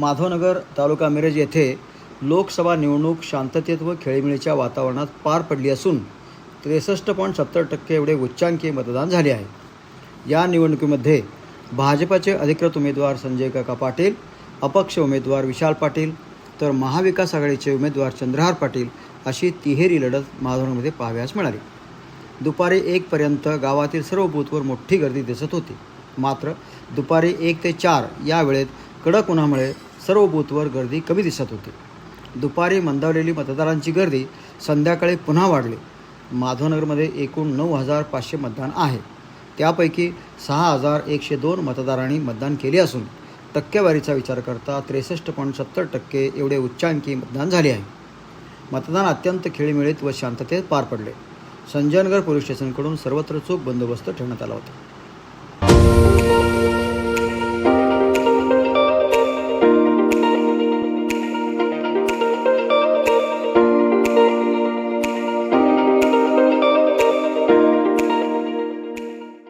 माधवनगर तालुका मिरज येथे लोकसभा निवडणूक शांततेत व खेळीमेळीच्या वातावरणात पार पडली असून त्रेसष्ट पॉईंट सत्तर टक्के एवढे उच्चांकी मतदान झाले आहे. या निवडणुकीमध्ये भाजपाचे अधिकृत उमेदवार संजय काका पाटील अपक्ष उमेदवार विशाल पाटील तर महाविकास आघाडीचे उमेदवार चंद्रहार पाटील अशी तिहेरी लढत माधवनगरमध्ये पाहाव्यास मिळाली. दुपारी एकपर्यंत गावातील सर्व बूथवर मोठी गर्दी दिसत होती. मात्र दुपारी एक ते चार या वेळेत कडक उन्हामुळे सर्व बूथवर गर्दी कमी दिसत होती. दुपारी मंदावलेली मतदारांची गर्दी संध्याकाळी पुन्हा वाढली. माधवनगरमध्ये एकूण नऊ हजार पाचशे मतदान आहे. त्यापैकी सहा हजार एकशे दोन मतदारांनी मतदान केले असून टक्केवारीचा विचार करता त्रेसष्ट पॉईंट सत्तर टक्के एवढे उच्चांकी मतदान झाले आहे. मतदान अत्यंत खेळीमेळीत व शांततेत पार पडले. संजयनगर पोलीस स्टेशनकडून सर्वत्र चोख बंदोबस्त ठेवण्यात आला होता.